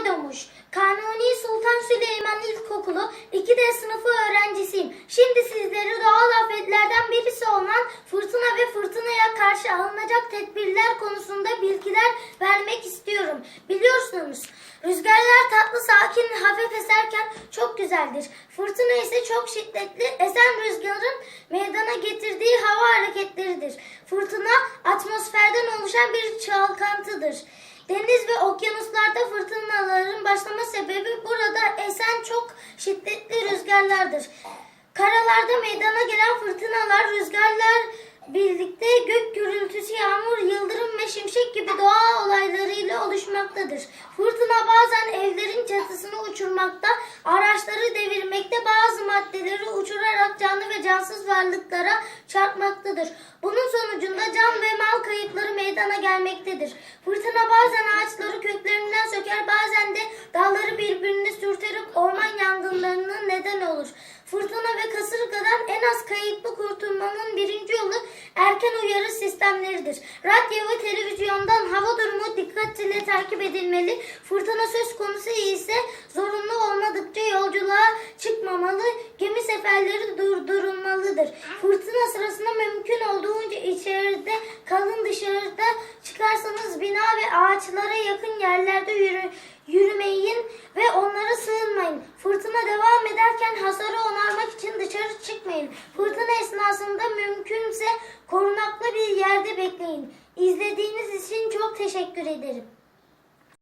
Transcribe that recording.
Aydomuş. Kanuni Sultan Süleyman İlkokulu 2D sınıfı öğrencisiyim. Şimdi sizlere doğal afetlerden birisi olan fırtına ve fırtınaya karşı alınacak tedbirler konusunda bilgiler vermek istiyorum. Biliyorsunuz rüzgarlar tatlı, sakin, hafif eserken çok güzeldir. Fırtına ise çok şiddetli, esen rüzgarın meydana getirdiği hava hareketleridir. Fırtına atmosferden oluşan bir çalkantıdır. Deniz ve okyanuslarda fırtınaların başlama sebebi burada esen çok şiddetli rüzgarlardır. Karalarda meydana gelen fırtınalar, rüzgarlar birlikte gök gürültüsü, yağmur, yıldırım ve şimşek gibi doğa olaylarıyla oluşmaktadır. Fırtına bazen evlerin çatısını uçurmakta, cansız varlıklara çarpmaktadır. Bunun sonucunda can ve mal kayıpları meydana gelmektedir. Fırtına bazen ağaçları köklerinden söker, bazen de dalları birbirine sürterek orman yangınlarına neden olur. Fırtına ve kasırgadan en az kayıplı kurtulmanın birinci yolu erken uyarı sistemleridir. Radyo ve televizyondan hava durumu dikkatle takip edilmeli. Fırtına söz konusu ise zorunlu olmadıkça durdurulmalıdır. Fırtına sırasında mümkün olduğunca içeride kalın dışarıda çıkarsanız bina ve ağaçlara yakın yerlerde yürü, yürümeyin ve onlara sığınmayın. Fırtına devam ederken hasarı onarmak için dışarı çıkmayın. Fırtına esnasında mümkünse korunaklı bir yerde bekleyin. İzlediğiniz için çok teşekkür ederim.